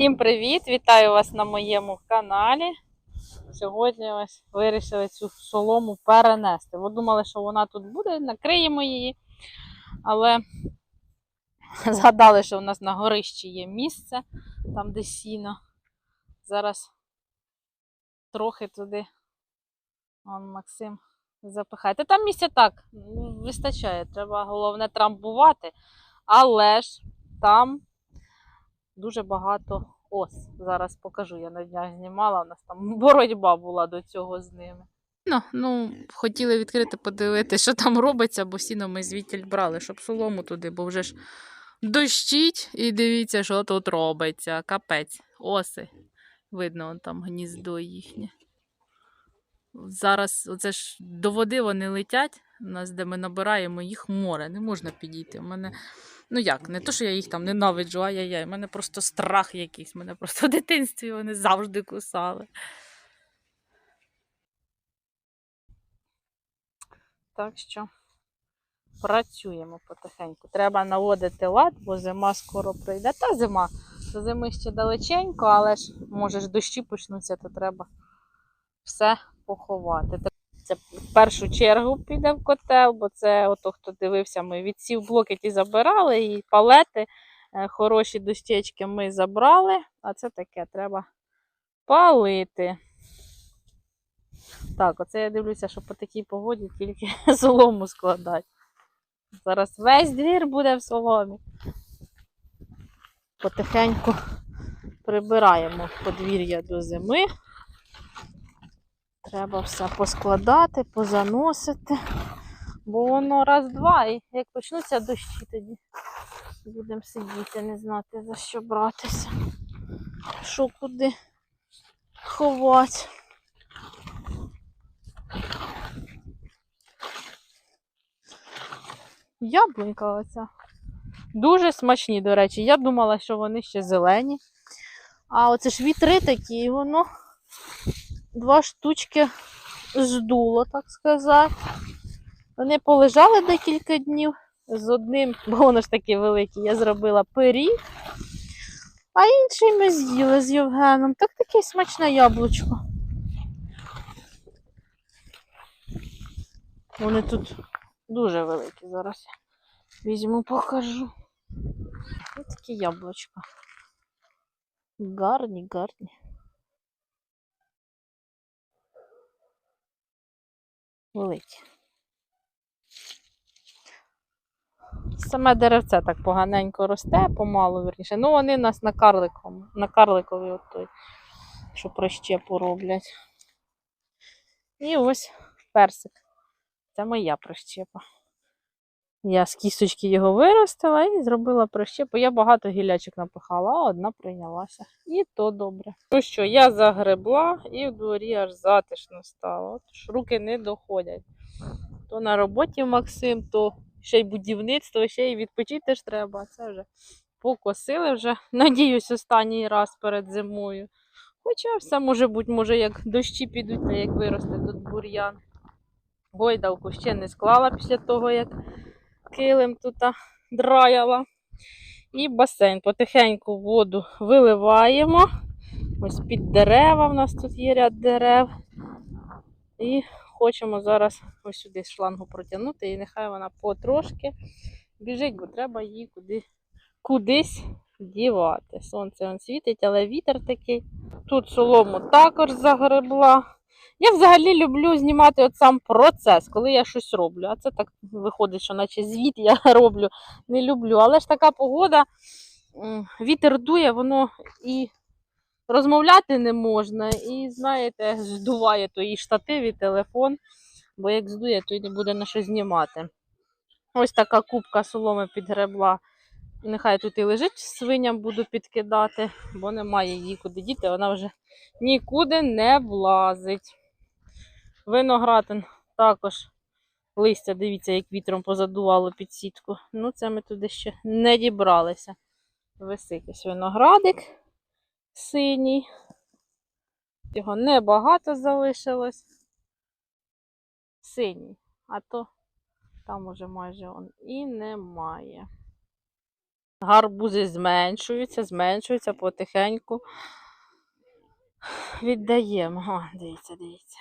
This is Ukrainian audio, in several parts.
Всім привіт! Вітаю вас на моєму каналі. Сьогодні ось вирішили цю солому перенести. Ви думали, що вона тут буде, накриємо її. Але згадали, що у нас на горищі є місце, там де сіно. Зараз трохи туди. Вон Максим запихає. Та там місця так ну, вистачає. Треба головне трамбувати. Але ж там дуже багато ос. Зараз покажу. Я на днях знімала. У нас там боротьба була до цього з ними. Ну, ну, хотіли відкрити, подивитися, що там робиться, бо сіно ми звідтіль брали, щоб солому туди, бо вже ж дощить і дивіться, що тут робиться. Капець, оси. Видно, он там гніздо їхнє. Зараз оце ж до води вони летять. У нас, де ми набираємо, їх море, не можна підійти. У мене, ну як, не то, що я їх там ненавиджу, ай-яй-яй, у мене просто страх якийсь. Мене просто в дитинстві вони завжди кусали. Так що працюємо потихеньку. Треба наводити лад, бо зима скоро прийде. Та зима. До зими ще далеченько, але ж може ж дощі почнуться, то треба все поховати. Це в першу чергу піде в котел, бо це ото хто дивився, ми відсів блоки ті забирали, і палети, е, хороші дощечки ми забрали, а це таке треба палити. Так, оце я дивлюся, що по такій погоді тільки солому складати. Зараз весь двір буде в соломі. Потихеньку прибираємо подвір'я до зими. Треба все поскладати, позаносити, бо воно раз-два, і як почнуться дощі, тоді будемо сидіти, не знати за що братися. Що куди ховати. Яблунька оця. Дуже смачні, до речі. Я думала, що вони ще зелені. А оце ж вітри такі, і воно два штучки здуло, так сказати. Вони полежали декілька днів з одним, бо воно ж таке велике, я зробила пиріг, а інший ми з'їли з Євгеном. Так таке смачне яблучко. Вони тут дуже великі зараз. Візьму, покажу. Ось такі яблучка. Гарні, гарні. Великі. Саме деревце так поганенько росте, помалу верніше. Ну, вони нас на карликовому, на карликові от той, що прищепу роблять. І ось персик. Це моя прищепа. Я з кісточки його виростила і зробила прищепу. Я багато гілячок напихала, а одна прийнялася. І то добре. Ну що, я загребла і в дворі аж затишно стало. От ж руки не доходять. То на роботі Максим, то ще й будівництво, ще й відпочити ж треба. Це вже покосили вже, надіюсь, останній раз перед зимою. Хоча все може бути, може, як дощі підуть, та як виросте тут бур'ян. Гойдалку ще не склала після того, як килим тут драяла. І басейн. Потихеньку воду виливаємо. Ось під дерева в нас тут є ряд дерев. І хочемо зараз ось сюди шлангу протягнути, і нехай вона потрошки біжить, бо треба її куди, кудись дівати. Сонце он світить, але вітер такий. Тут солому також загребла. Я взагалі люблю знімати от сам процес, коли я щось роблю. А це так виходить, що наче звіт я роблю, не люблю. Але ж така погода, вітер дує, воно і розмовляти не можна. І, знаєте, здуває то і штатив, і телефон, бо як здує, то й не буде на що знімати. Ось така кубка соломи підгребла. Нехай тут і лежить, свиням буду підкидати, бо немає її куди діти, вона вже нікуди не влазить. Виноградин також листя, дивіться, як вітром позадувало під сітку. Ну, це ми туди ще не дібралися. Висить виноградик синій. Його небагато залишилось. Синій, а то там уже майже он і немає. Гарбузи зменшуються, зменшуються потихеньку. Віддаємо. О, дивіться, дивіться.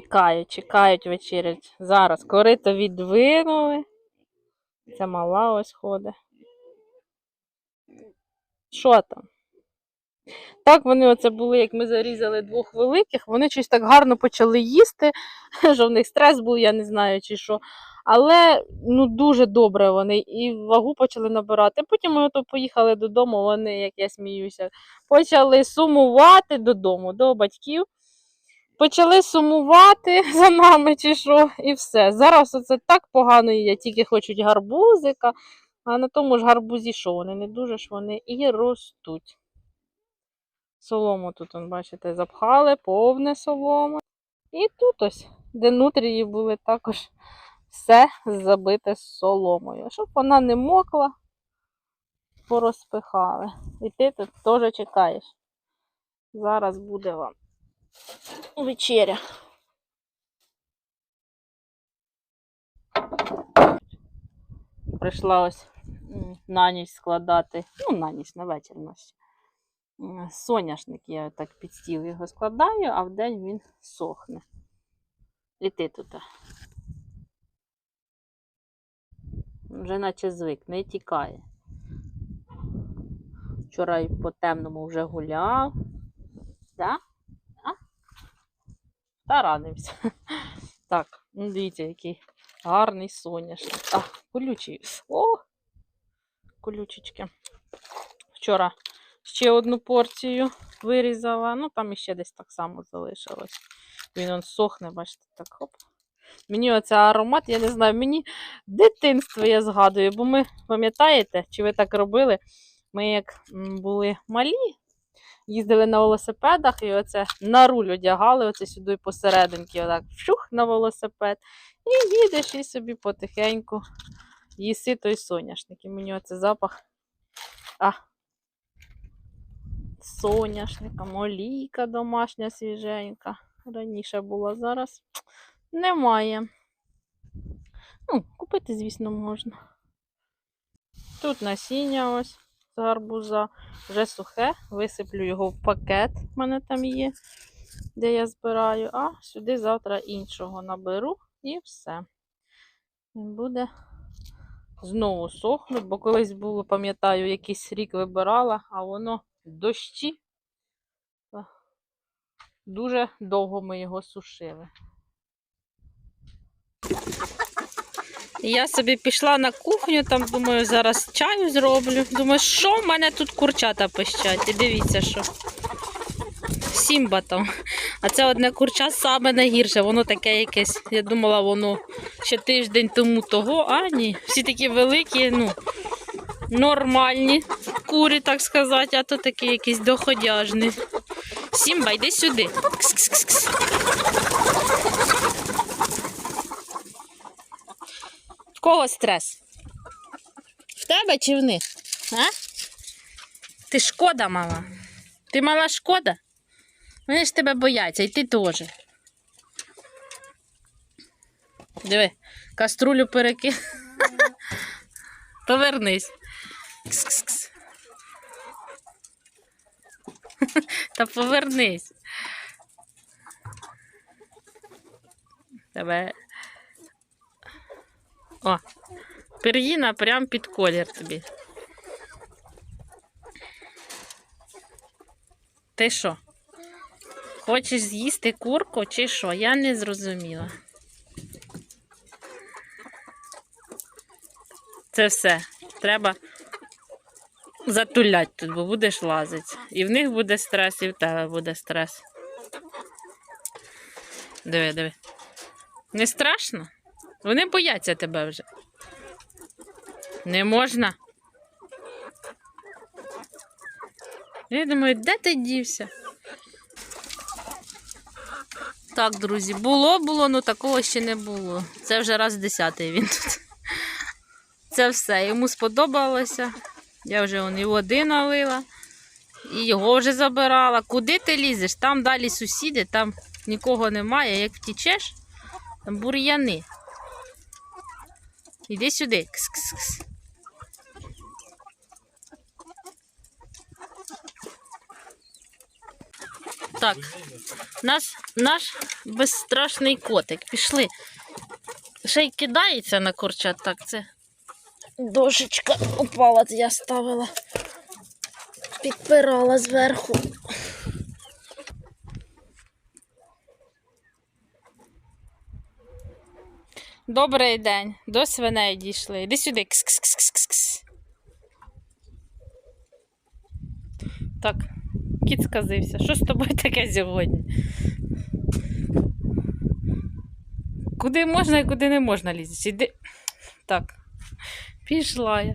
Чекають, чекають вечерять. Зараз корито відвинули. Ця мала ось ходить. Що там? Так, вони оце були, як ми зарізали двох великих, вони щось так гарно почали їсти, що в них стрес був, я не знаю чи що. Але ну дуже добре вони і вагу почали набирати. Потім ми ото поїхали додому, вони, як я сміюся, почали сумувати додому, до батьків. Почали сумувати за нами чи що, і все. Зараз оце так погано їдять, тільки хочуть гарбузика, а на тому ж гарбузі що вони не дуже ж вони і ростуть. Солому тут, он, бачите, запхали, повне солома. І тут ось, де нутрії були також все забите соломою. Щоб вона не мокла, порозпихали. І ти тут теж чекаєш. Зараз буде вам вечеря. Прийшла ось на ніч складати, ну, на ніч, на вечір у. Соняшник я так під стіл його складаю, а вдень він сохне. І ти тут. Вже наче звик, не тікає. Вчора по темному вже гуляв. Да? А? Таранився. Так, ну дивіться, який гарний соняшник. А, колючий. О! Колючечки. Вчора ще одну порцію вирізала. Ну, там іще десь так само залишилось. Він он сохне, бачите, так хоп. Мені оцей аромат, я не знаю, мені дитинство я згадую, бо ми, пам'ятаєте, чи ви так робили? Ми як були малі, їздили на велосипедах і оце на руль одягали, оце сюди посерединки, отак вщух на велосипед. І їдеш і собі потихеньку їси той соняшник. І мені оце запах. А, соняшника, моліка домашня свіженька. Раніше була, зараз немає. Ну, купити, звісно, можна. Тут насіння ось гарбуза. Вже сухе, висиплю його в пакет, в мене там є, де я збираю, а сюди завтра іншого наберу і все. Він буде знову сохнуть, бо колись було, пам'ятаю, якийсь рік вибирала, а воно дощі. Дуже довго ми його сушили. Я собі пішла на кухню, там думаю, зараз чаю зроблю. Думаю, що в мене тут курчата пищать. І дивіться, що. Сімба там. А це одне курча саме найгірше, воно таке якесь. Я думала, воно ще тиждень тому того, а ні. Всі такі великі, ну, нормальні курі, так сказати, а то такі якісь доходяжні. Сімба, йди сюди. Кс-кс-кс-кс. В кого стрес? В тебе чи в них? А? Ти шкода мала? Ти мала шкода? Вони ж тебе бояться, і ти теж. Диви, каструлю переки. Повернись. Та повернись. Тебе. О, пір'їна прям під колір тобі. Ти що? Хочеш з'їсти курку чи що? Я не зрозуміла. Це все. Треба затулять тут, бо будеш лазити. І в них буде стрес, і в тебе буде стрес. Диви, диви. Не страшно? Вони бояться тебе вже. Не можна. Я думаю, де ти дівся? Так, друзі, було, було, ну такого ще не було. Це вже раз десятий він тут. Це все. Йому сподобалося. Я вже і води налила, і його вже забирала. Куди ти лізеш? Там далі сусіди, там нікого немає. Як втічеш, там бур'яни. Іди сюди. Кс -кс -кс. Так, наш наш безстрашний котик. Пішли. Ще й кидається на курчат, так це. Дошечка упала, я ставила, підпирала зверху. Добрий день. До свиней дійшли. Іди сюди. Кс-кс-кс-кс-кс. Так, кіт сказився. Що з тобою таке сьогодні? Куди можна і куди не можна лізти? Іди. Так, пішла я.